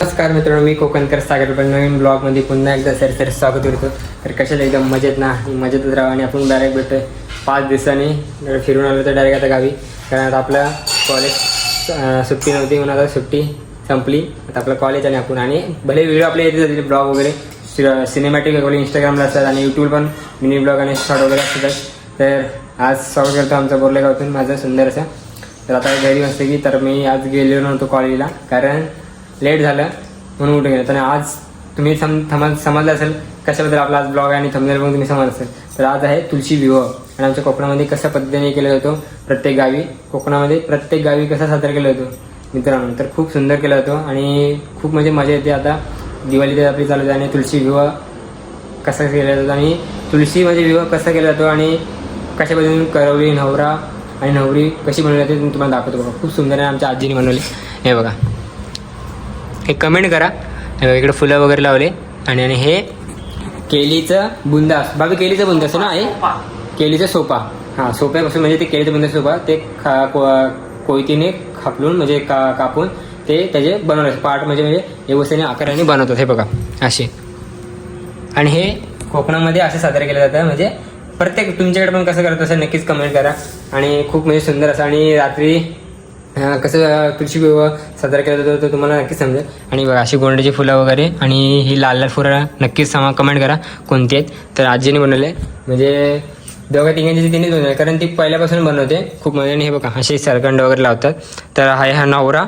नमस्कार मित्रांनो मी कोकणकर सागर पण नवीन ब्लॉगमध्ये पुन्हा एकदा सर सर स्वागत करतो. तर कशाला एकदम मजेत ना? मजेतच राहा आणि आपण डायरेक्ट भेटतोय. पाच दिवसांनी फिरून आलो तर डायरेक्ट आता गावी. कारण आता आपलं कॉलेज सुट्टी नव्हती म्हणून आता सुट्टी संपली. आता आपलं कॉलेज आणि आपण. आणि भले व्हिडिओ आपले येते जातील ब्लॉग वगैरे सिनेमॅटिक वगैरे इंस्टाग्रामला असतात आणि यूट्यूब पण मिनी ब्लॉग आणि शॉर्ट वगैरे असतात. तर आज स्वागत करतो आमचं बोरलेगावतून माझं सुंदर असं. तर आता घरी असते की तर मी आज गेलेलो नव्हतो कॉलेजला कारण लेट झालं म्हणून उठून गेलं. तर आज तुम्ही सम समज समजलं असेल कशाबद्दल आपला आज ब्लॉग आहे आणि थंबनेल पण तुम्ही समजलं असेल. तर आज आहे तुळशी विवाह. आणि आमच्या कोकणामध्ये कशा पद्धतीने केला जातो प्रत्येक गावी कोकणामध्ये प्रत्येक गावी कसा साजरा केला जातो मित्रांनो. तर खूप सुंदर केला जातो आणि खूप म्हणजे मजा येते आता. दिवाळी तर आपली चालू आहे आणि तुळशी विवाह कसा केला जातो आणि तुळशी म्हणजे विवाह कसा केला जातो आणि कशा पद्धतीने करवली नवरा आणि नवरी कशी बनवली जाते मी तुम्हाला दाखवतो बघा. खूप सुंदर आहे आमच्या आजीने बनवली. हे बघा. हे कमेंट करा. इकडे फुलं वगैरे लावले. आणि आणि हे केलीचं बुंदा बाबी केलीचं बुंदा असं ना हे केलीचा सोपा. हां सोप्यापासून म्हणजे ते केलीचं बुंदा सोपा. ते खा को कोयतीने खापलून म्हणजे का कापून ते त्याचे बनवले. पार्ट म्हणजे म्हणजे व्यवस्थेने आकाराने बनवतात. हे बघा असे. आणि हे कोकणामध्ये असं साजरं केलं जातं म्हणजे प्रत्येक तुमच्याकडे पण कसं करत असेल नक्कीच कमेंट करा. आणि खूप म्हणजे सुंदर असं. आणि रात्री कसं तुळशी साजरा केला जातो ते तुम्हाला नक्कीच समजेल. आणि बघा अशी गोंड्याची फुलं वगैरे आणि ही लाल लाल फुलं नक्कीच सांगा कमेंट करा कोणती आहेत. तर आजीने बनवले म्हणजे दोघा तिघांची तिने बनवले कारण ती पहिल्यापासून बनवते खूप मजा. आणि हे बघा असे सरकंड वगैरे लावतात. तर हा हा नवरा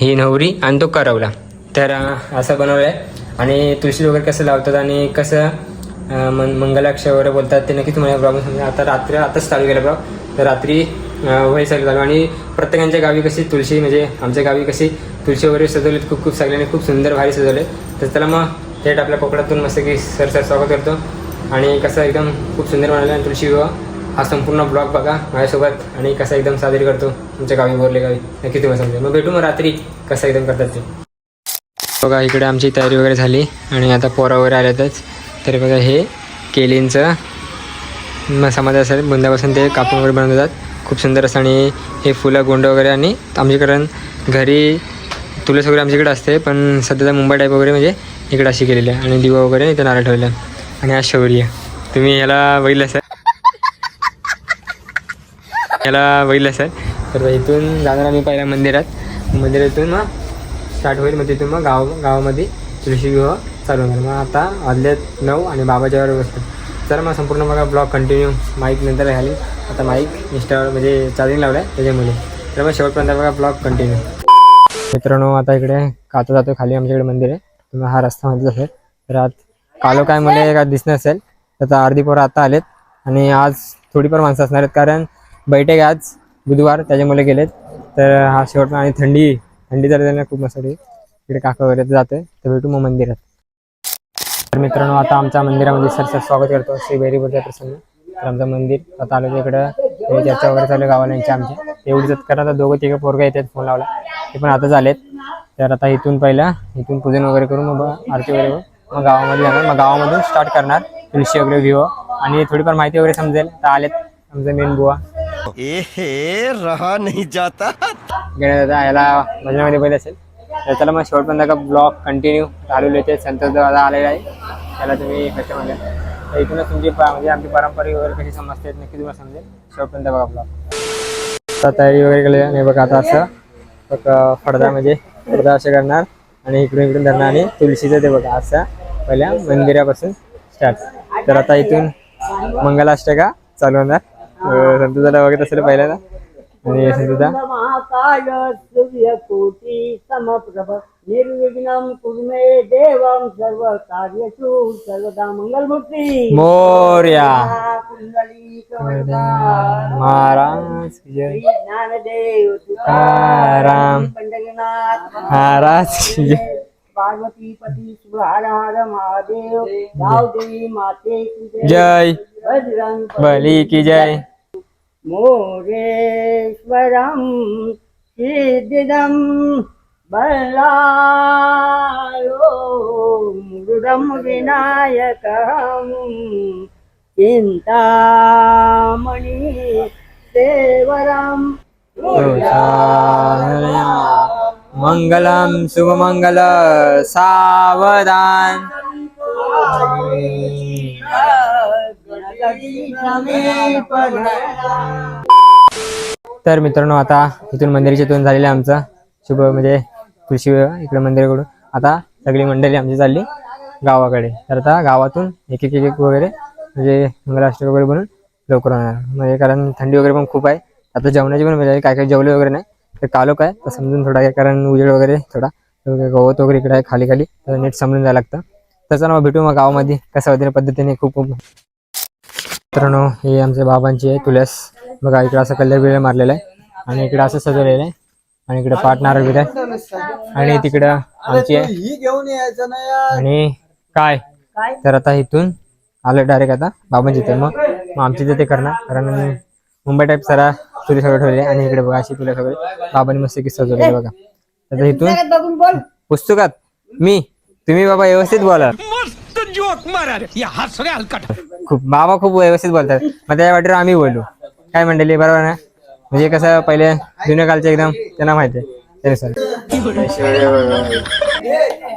ही नवरी आणि तो करवला. तर असं बनवलं आहे आणि तुळशी वगैरे कसं लावतात आणि कसं मन मंगलाक्ष वगैरे बोलतात ते नक्की तुम्हाला प्रॉब्लेम समजा आता रात्री आताच चालू केलं प्रॉब तर रात्री वय चालू झालं. आणि प्रत्येकांच्या गावी कशी तुळशी म्हणजे आमच्या गावी कशी तुळशी वगैरे सजवली खूप खूप सगळ्यांनी खूप सुंदर भारी सजवले. तर त्याला मग थेट आपल्या कोकणातून मस्त की सर सर स्वागत करतो. आणि कसं एकदम खूप सुंदर बनवलं आणि तुळशी विवाह. हा संपूर्ण ब्लॉग बघा माझ्यासोबत आणि कसा एकदम साजरी करतो तुमच्या गावी बोरले गावी. नक्की तुम्हाला समजेल. मग भेटू मग रात्री कसं एकदम करतात ते. बघा इकडे आमची तयारी वगैरे झाली आणि आता पोरं वगैरे आल्यातच. तर बघा हे केलींचं मग समाज असेल बुंदापासून ते कापून वगैरे बनवतात. खूप सुंदर असं आणि हे फुलं गोंड वगैरे आणि आमच्याकडं घरी तुळस वगैरे आमच्याकडे असते पण सध्या मुंबई टाईप वगैरे म्हणजे इकडे अशी केलेली आहे आणि दिवा वगैरे इथं नारळ ठेवलं आणि हा शौर्य. तुम्ही ह्याला बघितलं सर ह्याला बघितलं सर तर इथून जाणार आम्ही पहिल्या मंदिरात. मंदिरातून मग स्टार्ट होईल मग तिथून मग गाव गावामध्ये तुळशी विवाह चालू होणार. मग आता आदल्यात नऊ आणि बाबाच्यावर बसतो तर मग संपूर्ण बघा ब्लॉग कंटिन्यू माहीत नंतर राहिले. आता माईक इंस्टावर म्हणजे चार्जिंग लावलं आहे त्याच्यामुळे. तर मग शेवटपर्यंत बघा ब्लॉग कंटिन्यू मित्रांनो आता इकडे काता जातो खाली आमच्याकडे मंदिर आहे. मग हा रस्ता मध्ये असेल तर आज कालो काय मला का दिसणं असेल. तर आता अर्धी पोरं आता आलेत. आणि आज थोडीफार माणसं असणार आहेत. कारण बैठक आज बुधवार त्याच्यामुळे गेलेत. तर हा शेवट आणि थंडी थंडी तर त्यांना खूप मस्त इकडे काका वगैरे जाते तर भेटू मग मंदिरात. तर मित्रांनो आता आमच्या मंदिरामध्ये सर स्वागत करतो. श्री बैरीपूरच्या प्रसंग. तर आमचं मंदिर आता आलो इकडं हे चर्चा वगैरे चालू आहे गावाल्यांच्या आमच्या एवढीच कारण आता दोघं तिघं पोरगा येतात फोन लावला. ते पण आता झालेत. तर आता इथून पहिला इथून पूजन वगैरे करून मग आरती वगैरे मग गावामध्ये जाणार. मग गावामधून स्टार्ट करणार तुळशी वगैरे विहो. आणि थोडीफार माहिती वगैरे समजेल. तर आलेत आमचे मेन बुवा. एहे रहा नहीं जाता. दादा याला भजनामध्ये पहिले असेल. तर त्याला मग शेवटपर्यंत का ब्लॉग कंटिन्यू चालू येते संतोष दादा आलेला आहे. त्याला तुम्ही कसे म्हणजे इथूनच तुमची म्हणजे आमची परंपरा वगैरे कशी समजते नक्की तुम्हाला समजेल. शेवटपर्यंत बघा आपला. आता तयारी वगैरे केली आणि बघा आता असं बघ फडदा म्हणजे फडदा असे करणार. आणि इकडून इकडून धरणार आणि तुळशीचं ते बघा असं पहिल्या मंदिरापासून स्टार्ट तर आता इथून मंगलाष्टका चालू होणार. अं, संतोष बघत असेल पहिल्यांदा. सूर्यकोटी समप्रभ निर्विघ्नं कुरु मे देवं सर्व कार्येषु सर्वदा मंगलमूर्ती मोर्या कुंडली महाराज की जय ज्ञानदेव तुकाराम. पंढरीनाथ महाराज जय पार्वती पती हर महादेव देवी माते की जय जय बजरंग बली की जय मोरेश्वरं सिद्धिदं बल्लायो मृदं विनायकं चिन्तामणि सेवरं मङ्गलं शुभमङ्गल सावधान। तर मित्रांनो आता इथून मंदिराच्या इथून झालेलं आहे आमचं शुभ म्हणजे तुळशी इकडे मंदिराकडून. आता सगळी मंडळी आमची चालली गावाकडे. तर आता गावातून एक एक एक वगैरे म्हणजे मंगलाष्टक वगैरे बनून लवकर होणार. म्हणजे कारण थंडी वगैरे पण खूप आहे. आता जेवणाची पण मजा काय काय जेवले वगैरे नाही. तर कालो काय तर समजून थोडा काय कारण उजेड वगैरे थोडा. गवत वगैरे इकडे आहे खाली खाली तर नीट समजून जायला लागतं. तसं ना भेटू मग गावामध्ये. कशा वगैरे पद्धतीने खूप खूप मित्रांनो हे आमच्या बाबांची आहे तुलस बघा इकडे असं कलर बिलर मारलेला आहे. आणि इकडे असं सजवलेलं आहे. आणि इकडे पाट नारळ बिर आहे आणि तिकडं आमची आहे. ही आणि काय? काय तर आता इथून आलं डायरेक्ट आता बाबांची इथे. मग मग आमची इथे ते करणार. कारण मुंबई टाईप सारा तुला सगळं ठेवले आणि इकडे बघा अशी तुला सगळे बाबांनी मस्त किस्सा सजवले बघा. आता इथून बघून बोल. पुस्तकात मी तुम्ही बाबा व्यवस्थित बोला. खूप बाबा खूप व्यवस्थित बोलतात. मग त्या वाटेवर आम्ही बोललो काय मंडळी बरोबर ना? म्हणजे कसं पहिले जुन्या कालचे एकदम त्यांना माहिती आहे. त्यानुसार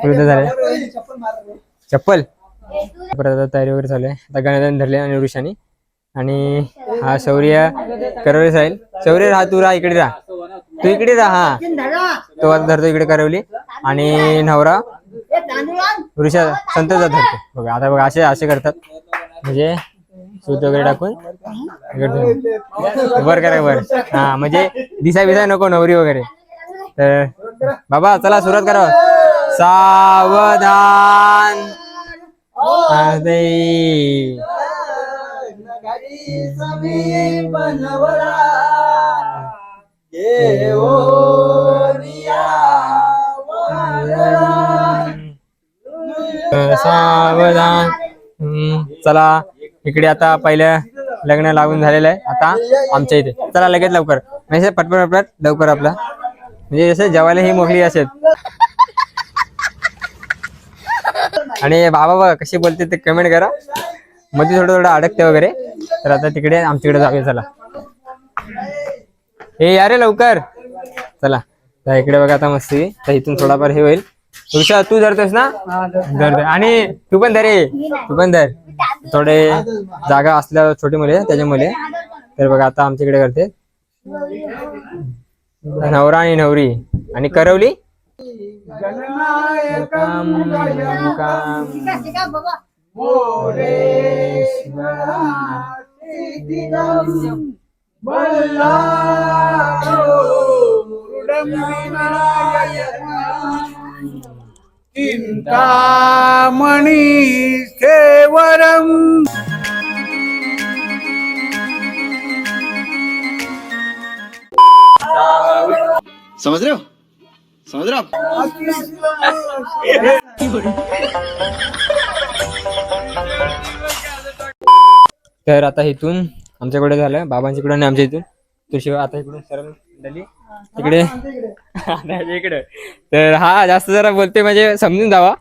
विरुद्ध झाले. चप्पल? परत आता तयारी वगैरे चालू आहे. आता गणेश धरले आणि ऋषानी आणि हा शौर्य करवली राहील शौर्य राहा तू राहा इकडे राहा. तू इकडे राहा हा. तो आता धरतो इकडे करवली. आणि नवरा? ऋषा संतोषात धरतो. बघा आता बघा असे असे करतात. म्हणजे सूत वगैरे टाकून. वर करा वर. हा म्हणजे दिसाय बिसाय नको नवरी वगैरे. तर बाबा चला सुरुवात करा. सावधान. सावधान. चला इकडे आता पहिलं लग्न लागून झालेलं आहे. आता आमच्या इथे. चला लगेच लवकर. म्हणजे पटपट पटपट लवकर आपला. म्हणजे जसं जेवायला ही मोकळी असेल. आणि बाबा बघा कशी बोलते ते कमेंट करा. मध्ये थोडं थोडं अडकते वगैरे. तर आता तिकडे आमच्याकडे जाऊया चला. हे या रे लवकर. चला. इकडे बघा आता मस्ती. तर इथून थोडाफार हे होईल. ऋषा तू धरतोस ना? धर धर. आणि तू पण धर तू पण धर. थोडे जागा असल्या छोटी मुले त्याच्यामुळे तर बघा आता आमच्याकडे करते. नवरा आणि नवरी. आणि करवली. चिंतामणी सेवरम समझ रहे हो समझ रहे हो आप? तर आता इथून आमच्याकडे झालं बाबांच्याकडे आणि आमच्या इथून. तुळशीबाई आता इकडून सरळ झाली तिकडे इकडे. तर हा जास्त जरा बोलते म्हणजे समजून जावा.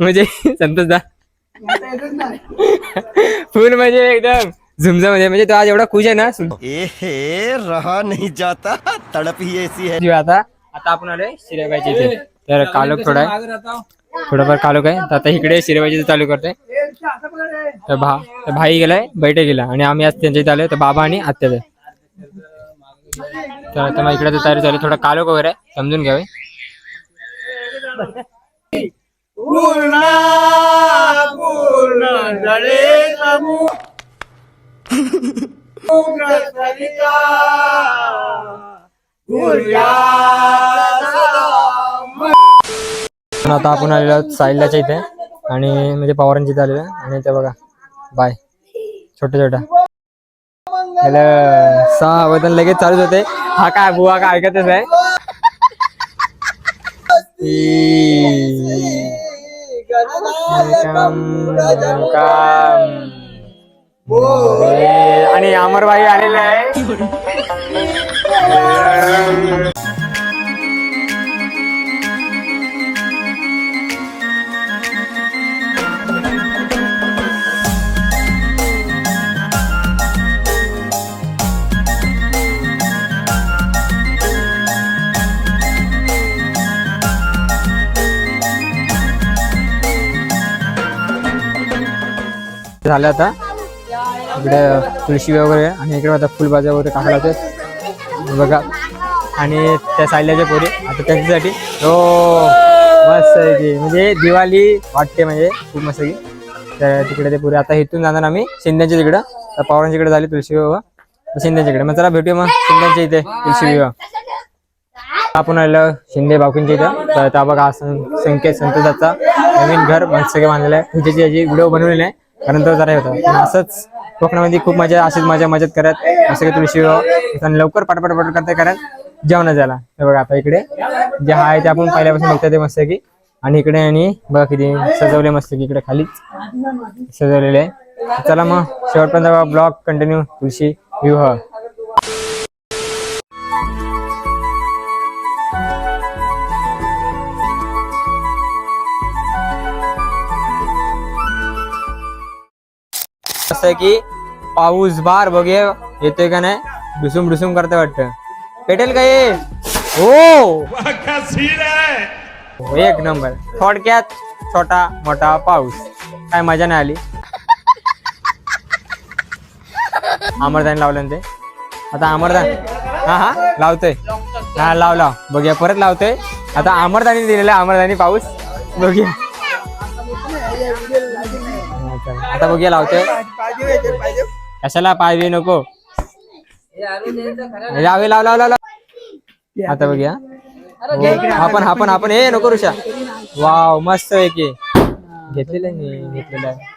म्हणजे संतोष दा फुल म्हणजे एकदम झुमझम म्हणजे म्हणजे तो आज एवढा खुश आहे ना? सुन- एहे रहा नहीं जाता. तड़प ही ऐसी है. आता आता आपण आलोय शिरेबाईच्या इथे. तर कालोख थोडा थोडंफार कालोख आहे. तर आता इकडे शिरेबाईच्या इथे चालू करतोय. तर भा तर भाई गेलाय बैठे गेला आणि आम्ही आज त्यांच्या इथे आलोय. तर बाबा आणि आत्याचे तर आता मग इकडे तयारी झाली थोडा कालोख वगैरे समजून घ्यावे. आता आपण आलेलो साईलाच्या इथे आणि म्हणजे पवारांच्या इथे आलेलो. आणि ते बघा बाय. छोट्या छोट्या. हॅलो सहा वजन लगेच चालूच होते. हा काय बुवा काय ऐकतच आहे. आणि अमरबाई आलेले आहे झालं आता. इकडे तुळशी वगैरे आणि इकडे आता फुलबाजा वगैरे टाकला होते बघा. आणि त्या सायल्याच्या पोरी. आता त्यांच्यासाठी. हो मस्त आहे म्हणजे दिवाळी वाटते म्हणजे. खूप मस्त की तर तिकडे ते पुरे. आता इथून जाणार आम्ही शिंद्यांच्या तिकडं. तर पवारांच्या इकडे झाली तुळशी विवाह. शिंद्यांच्या इकडे. मग चला भेटूया मग शिंद्यांच्या इथे तुळशी विवाह. आपण आलं शिंदे बापूंच्या इथं. तर त्या बघा सं- संकेत संतोषाचा नवीन घर मस्त बांधलेलं आहे. पूजेची याची व्हिडिओ बनवलेला आहे. कारण तो जरा होता. पण असंच कोकणामध्ये खूप मजा अशीच मजा मजेत करत असं काही तुळशी विवाह आणि लवकर पटपट पटपट करते करत जेवण झाला हे बघा आता इकडे. जे आहे ते आपण पहिल्यापासून बघतोय ते मस्त की आणि इकडे आणि बघा किती सजवले मस्त की इकडे खालीच सजवलेले आहे. चला मग शेवटपर्यंत ब्लॉग कंटिन्यू तुळशी विवाह. असं की पाऊस बार बघे येतोय का नाही? डुसूम डुसूम करते वाटतं. पेटेल का ये हो. हो. एक नंबर. थोडक्यात छोटा मोठा पाऊस. काय मजा नाही आली. अमरदान लावलं ना ते. आता अमरदान हा हा लावतोय. हा लाव लाव. बघूया परत लावतोय. आता अमरदानी दिलेला अमरदानी पाऊस. बघूया. आता बघूया लावतोय. कशाला पाहिजे नको? लावे लाव लाव लाव लाव. आता बघूया. हो, आपण आपण आपण. हे नको ऋषा. वाव मस्त आहे की घेतलेलं मी घेतलेलं आहे.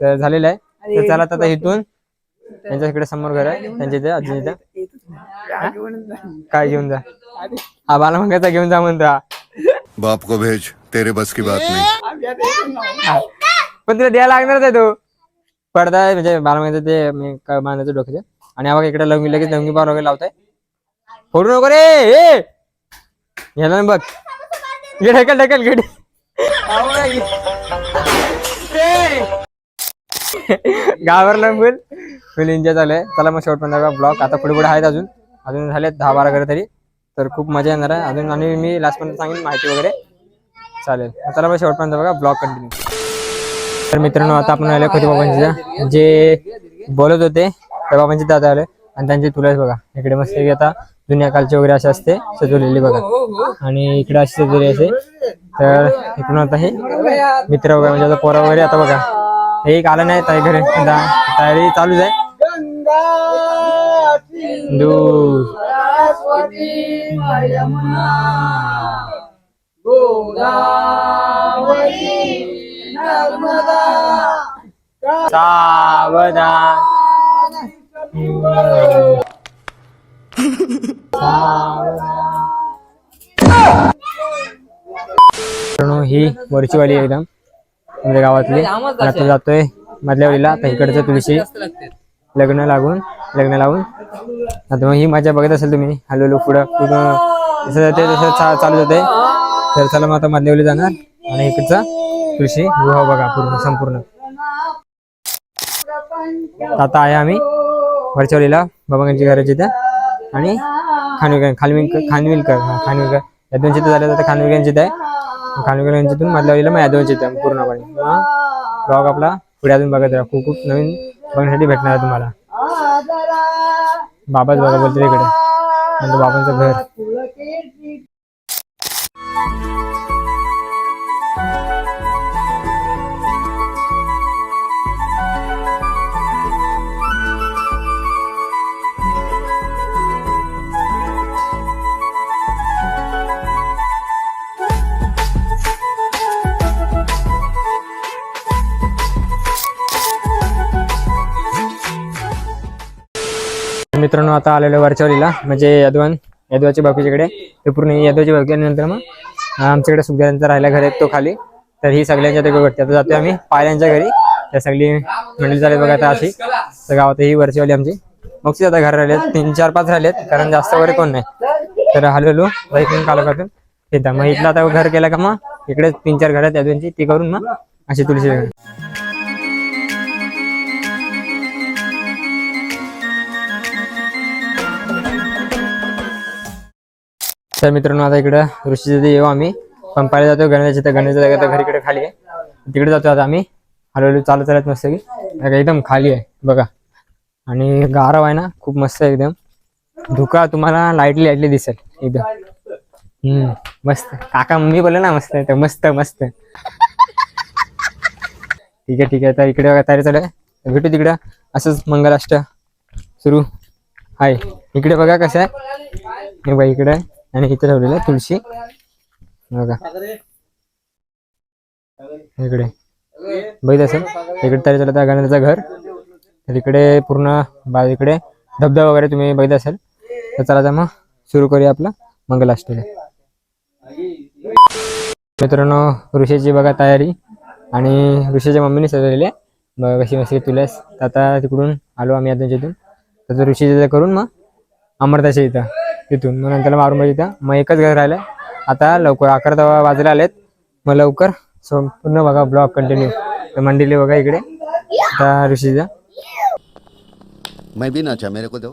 तर झालेलं आहे. तर चला आता इथून. त्यांच्या इकडे समोर घर आहे. त्यांच्या इथे अजून इथं? काय घेऊन जा? हा बाला मंगाचा घेऊन जा म्हणता. बाप को भेज तेरे बस की बात नहीं. पण तुला द्यायला लागणारच आहे तो. पडदा आहे म्हणजे बाला मंगाचं ते मी काय बांधायचं डोक्याचं आणि आम्हाला इकडे लवंगी लगेच लवंगी पावर वगैरे लावताय. फोडू नको रे ए! ना बघ. घे ढकल ढकल घे. गावरला फुल फुल एन्जॉय झालंय चला मग शेवट पण ब्लॉग आता पुढे पुढे आहेत अजून. अजून झाले दहा बारा घर तरी. तर खूप मजा येणार आहे. अजून आणि मी लास्ट पर्यंत सांगेन माहिती वगैरे. चालेल. चला मग शेवटपर्यंत बघा ब्लॉग कंटिन्यू तर मित्रांनो आता आपण आलो खोती बाबांची जे बोलत होते त्या बाबांचे दादा आले. आणि त्यांची तुलाच बघा इकडे मस्त आता जुन्या कालचे वगैरे असे असते सजवलेली बघा. आणि इकडे अशी सजवली असे. तर इकडून आता हे मित्र वगैरे म्हणजे आता पोरं वगैरे आता बघा. हे एक आलं नाही ताई घरी. तयारी चालूच आहे. दूर सावधान. ही वरचीवाली एकदम. म्हणजे गावातली. आता जातोय मधल्या वालीला आता इकडचं तुळशी. लग्न लागून लग्न लावून. आता मग ही मजा बघत असेल तुम्ही. हळूहळू पुढं पूर्ण जसं जाते तसं चालू जाते तर चला मग आता मधल्या जाणार. आणि इकडचा. तुळशी विवाह बघा पूर्ण संपूर्ण. आता आहे आम्ही वरच्या बाबांची घराची त्या आणि खानविकर खानविलकर खानविलकर खानविलकर. या दोन चित्र झाले तर आहे. खानविलकर मधल्या वलीला मग या दोन चित्र पूर्णपणे. ब्लॉग आपला पुढे अजून बघत राहा. खूप खूप नवीन बघण्यासाठी भेटणार आहे तुम्हाला. बाबाच बघा बोलतो इकडे. म्हणजे बाबांचं घर. मित्रांनो आता आलेलो वरच्यावलीला म्हणजे यदवान यदवाची बापीच्याकडे ते पूर्ण यदवाची बापी आणि नंतर मग आमच्याकडे सुग्यांचा राहिला घर आहे तो खाली. तर ही सगळ्यांच्या ते भेटते. आता जातोय आम्ही पायऱ्यांच्या घरी. त्या सगळी मंडळी झाली बघा आता अशी. तर गावात ही वरचीवाली आमची. मग आता घर राहिलेत. तीन चार पाच राहिलेत. कारण जास्त वगैरे कोण नाही. तर हलवलो इकडून कालोखातून येतात मग इथलं आता घर केलं का मग? इकडे तीन चार घर आहेत यदवांची. ती करून मग अशी तुळशी तर मित्रांनो आता इकडं ऋषीच्या इथे येऊ आम्ही. पण पाहिलं जातो गणेशाच्या तर गणेशाच्या जागा घरीकडे खाली आहे. तिकडे जातो आता आम्ही. हळूहळू चालत चालत मस्त की एकदम खाली आहे बघा. आणि गारव आहे ना खूप मस्त आहे एकदम. धुका तुम्हाला लाईटली लाईटली दिसेल एकदम. हम्म मस्त. काका मम्मी बोल ना मस्त आहे तर मस्त मस्त. ठीक आहे ठीक आहे. तर इकडे बघा तयारी चालू आहे. भेटू तिकडं. असंच मंगलाष्ट सुरू. आहे इकडे बघा कसं आहे. हे बघा इकडे. आणि इथे ठेवलेलं आहे तुळशी. बघा. इकडे. बघित असेल? इकडे तरी चला त्या गणपतीचं घर. तर इकडे पूर्ण बा इकडे. धबधबा वगैरे तुम्ही बघित असेल? तर चला तर मग सुरू करूया आपलं मंगलाष्टमी. मित्रांनो ऋषीची बघा तयारी. आणि ऋषीच्या मम्मीने सजवलेली आहे. बघा कशी मस्ती तुलास तर आता तिकडून आलो आम्ही आता तिथून. तर ऋषीचं करून मग अमरताच्या इथं. तिथून मग नंतर मारून पाहिजे इथं मग एकच घर राहिलं. आता लवकर अकरा दहा वाजले आलेत. मग लवकर संपूर्ण बघा ब्लॉग कंटिन्यू तर मंडिली बघा इकडे. आता ऋषीचा. मैं भी नाचा मेरे को दो।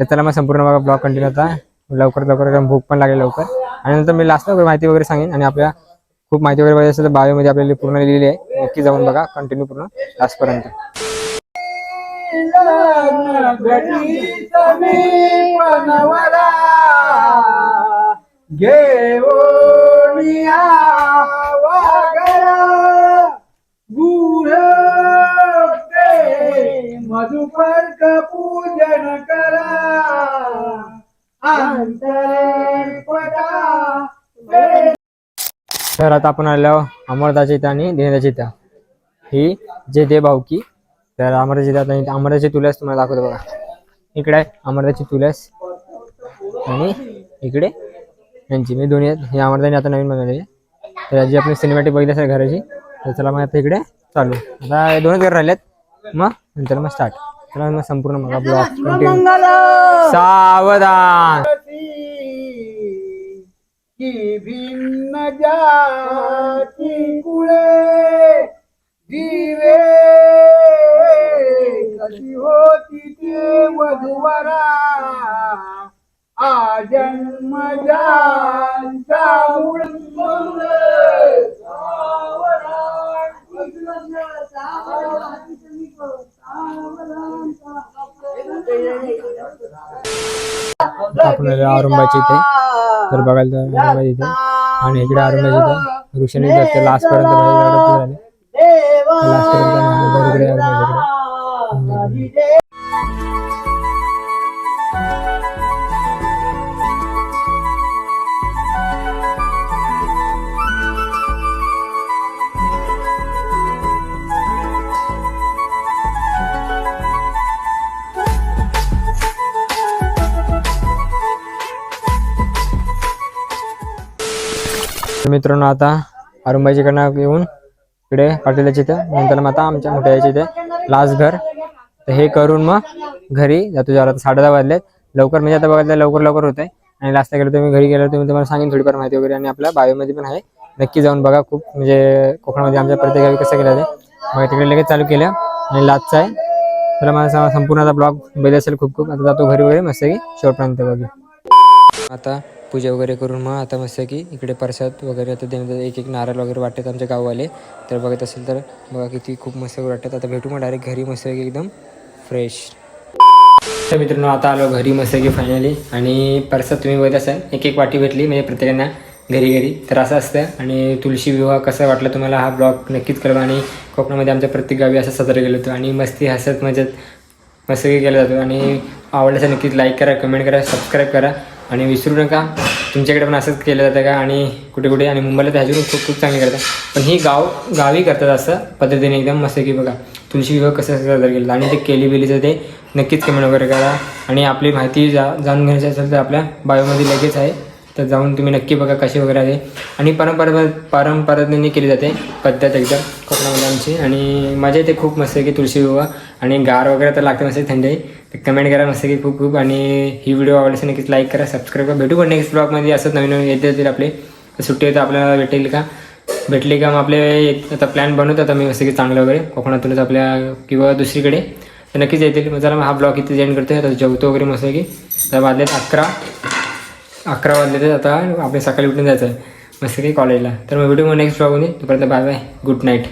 तर चला मग संपूर्ण बघा ब्लॉग कंटिन्यू होता लवकर लवकर भूक पण लागेल लवकर. आणि नंतर मी लास्ट वगैरे माहिती वगैरे सांगेन. आणि आपल्या खूप माहिती वगैरे पाहिजे असेल तर बायोमध्ये आपल्याला पूर्ण लिहिलेली आहे. नक्की जाऊन बघा. कंटिन्यू पूर्ण. लास्टपर्यंत मधुपर्क पूजन करा तर आता आपण आलो अमरदाचिता आणि दिनदाचिता ही जे दे भाऊकी तर अमरदाची आता अमरदाची तुलस तुम्हाला दाखवतो बघा. इकडे आहे अमरदाची तुलस. आणि इकडे यांची. मी दोन्ही आहेत हे अमरदाने आता नवीन बनवलेली तर याची आपण सिनेमॅटिक बघितली असेल घराची तर चला मग आता इकडे चालू. आता दोनच घर राहिलेत. मग नंतर मग स्टार्ट चला मग संपूर्ण मला ब्लॉग कंटिन्यू सावधान. की भिन्न जाती कुळे दिवे कशी होती ती वधुवरा आजन्म जानचा आपण आलो इथे. तर बघायला तर औरंगाबाद इथे. आणि इकडे औरंगाबाद इथे. ऋषीने जाते लास्ट पर्यंत बाहेर झाले लास्ट पर्यंत इकडे औरंगाबाद इकडे. मित्रांनो आता अरुंबाईकडनं येऊन इकडे पाटीलाच्या इथं नंतर मग आता आमच्या मोठ्या इथे लास्ट घर तर हे करून मग घरी जातो जरा आता साडे दहा वाजलेत. लवकर म्हणजे आता बघायला लवकर लवकर होत आहे आणि लास्टला गेलो तुम्ही घरी गेलो तुम्ही तुम्हाला सांगेन थोडीफार माहिती वगैरे आणि आपल्या बायोमध्ये पण आहे. नक्की जाऊन बघा खूप म्हणजे कोकणामध्ये आमच्या प्रत्येक गावी कसं केलं ते मग तिकडे लगेच चालू केलं आणि लास्टचं आहे. तर माझा संपूर्ण आता ब्लॉग बघत असेल खूप खूप. आता जातो घरी वगैरे मस्त की शेवटपर्यंत बघू. आता पूजा वगैरे करून मग आता मस्त की इकडे प्रसाद वगैरे आता देण्यात एक एक नारळ वगैरे वाटतात आमच्या गाववाले. तर बघत असेल तर बघा किती खूप मस्त वाटतात. आता भेटू मग डायरेक्ट घरी मस्त की एकदम. फ्रेश. तर मित्रांनो आता आलो घरी मस्त की फायनली आणि परसात तुम्ही बघत असाल एक एक वाटी भेटली म्हणजे प्रत्येकांना घरी घरी. तर असं असतं. आणि तुळशी विवाह कसा वाटला तुम्हाला हा ब्लॉग नक्कीच कळवा. आणि कोकणामध्ये आमच्या प्रत्येक गावी असं साजरा केलं होतं आणि मस्ती हसत मजेत मस्त केलं जातो. आणि आवडल्याचं नक्कीच लाईक करा कमेंट करा सबस्क्राईब करा. आणि विसरू नका. तुमच्याकडे पण असंच केलं जातं का? आणि कुठे कुठे आणि मुंबईला तर ह्याच्यावरून खूप खूप चांगली करतात. पण ही गाव गावी करतात असं पद्धतीने एकदम मस्त की बघा. तुळशी विवाह कसं साजरा केलं आणि ते केली बिलीचं ते नक्कीच कमेंट वगैरे करा. आणि आपली माहिती जा जाणून घ्यायची असेल तर आपल्या बायोमध्ये लगेच आहे. तर जाऊन तुम्ही नक्की बघा कशी वगैरे आहे. आणि परंपरा परंपरेने केली जाते पद्धत एकदम कोकणामध्ये आमची. आणि मजा येते खूप मस्त की तुळशी विवाह. आणि गार वगैरे तर लागते मस्त थंडी. तर कमेंट करा मस्त की खूप खूप. आणि ही व्हिडिओ आवडल्यास नक्कीच लाईक करा सबस्क्राईब करा. भेटू पण नेक्स्ट ब्लॉगमध्ये असंच नवीन नवीन येते येतील आपले. सुट्टी येतं आपल्याला भेटेल का? भेटली का मग आपले एक आता प्लॅन बनवतो आता मी मस्त की चांगलं वगैरे. कोकणातूनच आपल्या किंवा दुसरीकडे. तर नक्कीच येतील. मग चला मग हा ब्लॉग इथे जेंड करतो आता जेवतो वगैरे मस्त की तर वाजलेत अकरा. अकरा वाजले तर आता आपल्या सकाळी उठून जायचं आहे मस्त काही कॉलेजला. तर मग व्हिडिओ नेक्स्ट ब्लॉग तोपर्यंत बाय बाय गुड नाईट